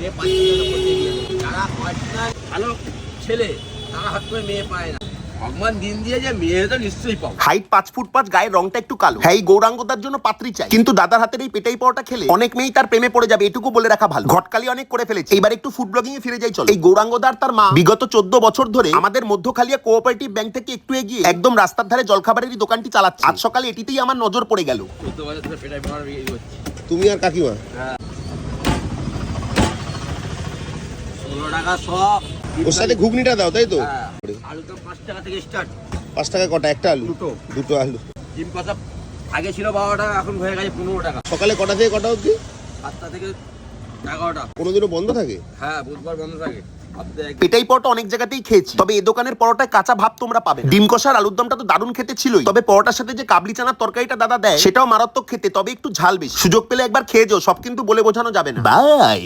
মেয়ে পাচ্ছে না বলতে গিয়ে যারা ভালো ছেলে তারা হাত করে মেয়ে পায় না ভগবান দিন দিয়ে যে মেয়ে তো নিশ্চয়ই পাবো হাইট পাঁচ ফুট পাঁচ গায়ের রংটা একটু কালো হ্যাঁ এই গৌরাঙ্গদার জন্য পাত্রী চাই কিন্তু দাদার হাতের এই পেটাই পাওয়াটা খেলে অনেক মেয়েই তার প্রেমে পড়ে যাবে এটুকু বলে রাখা ভালো ঘটকালি অনেক করে ফেলেছে এবার একটু ফুড ব্লগিং এ ফিরে যাই চলো এই গৌরাঙ্গদার তার মা বিগত চোদ্দ বছর ধরে আমাদের মধ্যখালিয়া কোঅপারেটিভ ব্যাংক থেকে একটু এগিয়ে একদম রাস্তার ধারে জলখাবারেরই দোকানটি চালাচ্ছে আজ সকালে এটিতেই আমার নজর পড়ে গেল চোদ্দ বছর ধরে পেটাই পড়ার ইয়ে তুমি আর কাকিমা হ্যাঁ টাকা সব ওর সাথে ঘুগনিটা দাও তাই তো? হ্যাঁ। আলু তো পাঁচ টাকা থেকে স্টার্ট পাঁচ টাকা কটা? একটা আলু? দুটো। দুটো আলু। ডিম কষা আগে ছিল বারো টাকা এখন হয়ে গেছে পনেরো টাকা। সকালে কটা থেকে কটা অবধি? সাতটা থেকে এগারোটা। কোনোদিনও বন্ধ থাকে? হ্যাঁ বুধবার বন্ধ থাকে। পেটাই পরোটা অনেক জায়গাতেই খেয়েছি। তবে এই দোকানের পরোটায় কাঁচা ভাব তোমরা পাবে ডিম কষার আলুর দমটা তো দারুণ খেতে ছিলই। তবে পরোটার সাথে যে কাবলি চানার তরকারিটা দাদা দেয় সেটাও মারাত্মক খেতে তবে একটু ঝাল বেশি। সুযোগ পেলে একবার খেয়ে যাও সব কিন্তু বলে বোঝানো যাবে না। বাই